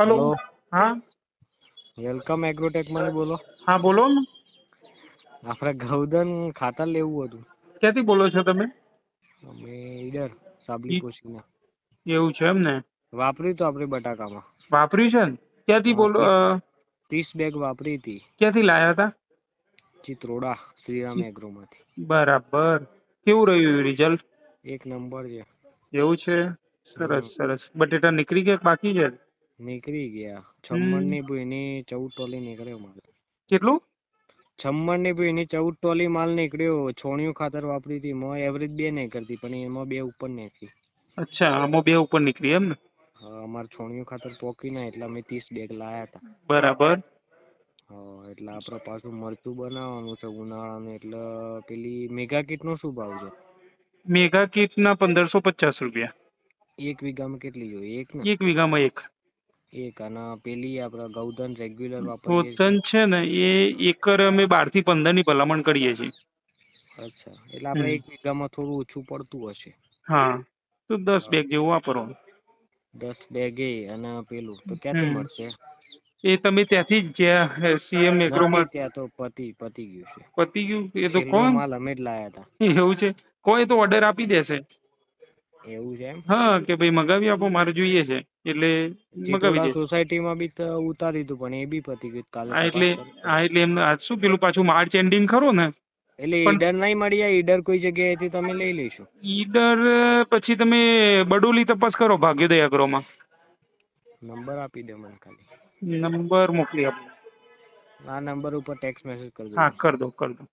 Hello. હા? Welcome એગ્રોટેકમાંથી બોલો. હા બોલો આપણે ગૌધન ખાતર લેવું હતું. ક્યાંથી બોલો છો તમે? અમે ઈડર સાબલી કોશીના એવું છે એમ ને? વાપર્યું તો આપણે બટાકામાં. વાપર્યું છે ને? ક્યાંથી બોલો ત્રીસ- બેગ વાપરી હતી. ક્યાંથી લાયા હતા? ચિત્રોડા શ્રીરામ એગ્રો માંથી બરાબર. કેવું રહ્યું રિઝલ્ટ એક નંબર છે. એવું છે? સરસ સરસ. બટેટા નીકળી ગયા કે બાકી છે? નીકળી ગયા. છમ્મણની ભૂઈની ચૌદ ટોલી નીકળ્યો માલ. કેટલું? છમ્મણની ભૂઈની ચૌદ ટોલી માલ નીકળ્યો. છોણિયું ખાતર વાપરી હતી. એમાં એવરેજ બે નહીં કરતી પણ એમાં બે ઉપર નીકળી અચ્છા આમાં બે ઉપર નીકળી એમ ને? અમાર છોણિયું ખાતર પોકી ના એટલે અમે ત્રીસ બેગ લાયા હતા. બરાબર. એટલે આપણે પાછું મરચું બનાવવાનું છે ઉનાળાનું. એટલે પેલી મેગા કીટ નો શું ભાવ છે? મેગા કીટ ના પંદરસો પચાસ રૂપિયા. એક વીઘામાં કેટલી જોઈએ? એક એક વીઘામાં એક. એક અને પેલી આપણે ગૌધન રેગ્યુલર વાપરીએ છીએ. પોતન છે ને એ એકર અમે બારથી પંદરની ભલામણ કરીએ છીએ. અચ્છા એટલે આપણે એક વીઘામાં થોડું ઓછું પડતું હશે. હા તો દસ. બેગ જેવું વાપરવાનું દસ બેગે અને પેલું તો ક્યાંથી મળશે? એ તમે ત્યાંથી જ્યાં સીએમ એગ્રો માં ત્યાં તો પતિ પતિ ગયું છે. પતિ ગયું? એ તો કોણ? માલ અમે જ લાયા હતા. એવું છે? કોઈ તો ઓર્ડર આપી દેશે. એવું છે એમ? હા કે ભાઈ મગાવી આપો મારે જોઈએ છે. એટલે મગાવી દેશે સોસાયટીમાં બી ઉતારી દીધું પણ એ બી પતી ગયું કાલે હા એટલે હા એટલે એમ આ શું પેલું પાછું માર્ચ એન્ડિંગ ખરો ને? એટલે ઈડર નહીં મળી જાય ઈડર કોઈ જગ્યાએથી તમે લઈ લેશો ઈડર પછી તમે બડોલી તપાસ કરો ભાગ્યોદય અગ્રોમાં. નંબર આપી દે મને ખાલી. નંબર મોકલી આપો. આ નંબર ઉપર ટેક્સ્ટ મેસેજ કરી હા દેજો. કર દો કર દો.